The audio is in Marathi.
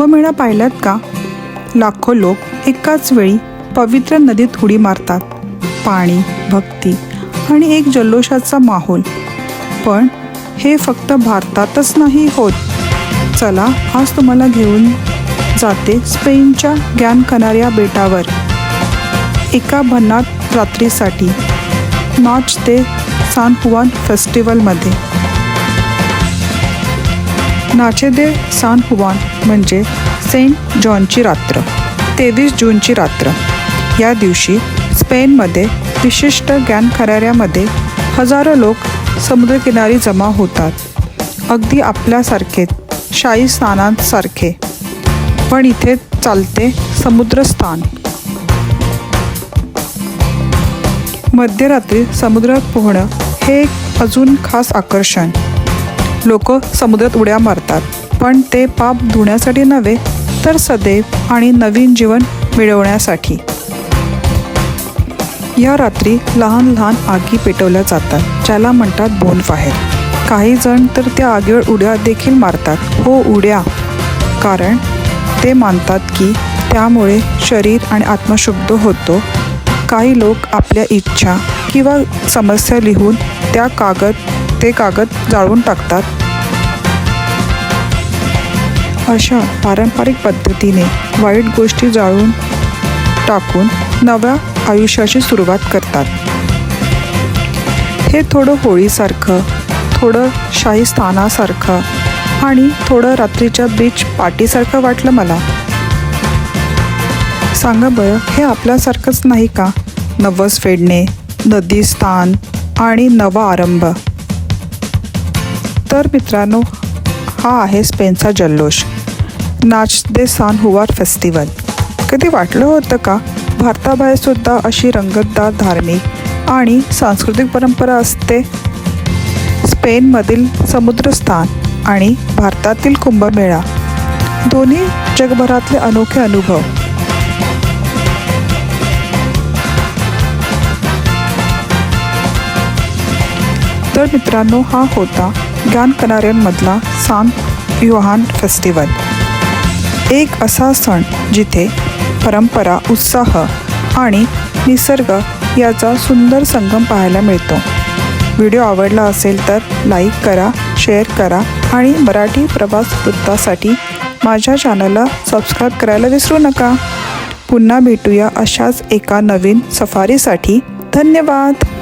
कुंभमेळा पाहिलात का? लाखो लोक एकाच वेळी पवित्र नदीत उडी मारतात. पाणी भक्ती आणि एक जल्लोषाचा माहोल. पण हे फक्त भारतातच नाही होत. चला आज तुम्हाला घेऊन जाते स्पेनच्या ग्यान कनाऱ्या बेटावर. एका भन्नाट रात्रीसाठी नॉच ते सान हुआन फेस्टिवलमध्ये. नाचे दे सान हुवान म्हणजे सेंट जॉनची रात्र तेवीस जूनची रात्र. या दिवशी स्पेनमध्ये विशिष्ट गॅन खराऱ्यामध्ये हजारो लोक समुद्रकिनारी जमा होतात. अगदी आपल्यासारखे शाही स्नानांसारखे. पण इथे चालते समुद्रस्थान. मध्यरात्री समुद्रात पोहणं हे एक अजून खास आकर्षण. लोक समुद्रात उड्या मारतात. पण ते पाप धुण्यासाठी नव्हे तर सदैव आणि नवीन जीवन मिळवण्यासाठी. या रात्री लहान लहान आगी पेटवल्या जातात ज्याला म्हणतात बोनफायर. काही जण तर त्या आगीवर उड्या देखील मारतात. हो उड्या. कारण ते मानतात की त्यामुळे शरीर आणि आत्मशुद्ध होतो. काही लोक आपल्या इच्छा किंवा समस्या लिहून त्या कागद ते कागद जाळून टाकतात. अशा पारंपरिक पद्धतीने वाईट गोष्टी जाळून टाकून नव्या आयुष्याची सुरुवात करतात. हे थोडं होळीसारखं थोडं शाही स्थानासारखं आणि थोडं रात्रीच्या बीच पार्टीसारखं वाटलं मला. सांगा बरं हे आपल्यासारखंच नाही का? नवस फेडणे नदी स्थान आणि नवा आरंभ. तर मित्रांनो हा आहे स्पेनचा जल्लोष. नाच दे सान हुवार फेस्टिवल कधी वाटलं होतं का? भारताबाहेरसुद्धा अशी रंगतदार धार्मिक आणि सांस्कृतिक परंपरा असते. स्पेनमधील समुद्रस्थान आणि भारतातील कुंभमेळा. दोन्ही जगभरातले अनोखे अनुभव. तर मित्रांनो हा होता ज्ञान कनाऱ्यांमधला सान युहान फेस्टिवल. एक असा सण जिथे परंपरा उत्साह आणि निसर्ग याचा सुंदर संगम पाहायला मिळतो. व्हिडिओ आवडला असेल तर लाईक करा शेअर करा आणि मराठी प्रवास वृत्तासाठी माझ्या चॅनलला सबस्क्राईब करायला विसरू नका. पुन्हा भेटूया अशाच एका नवीन सफारीसाठी. धन्यवाद!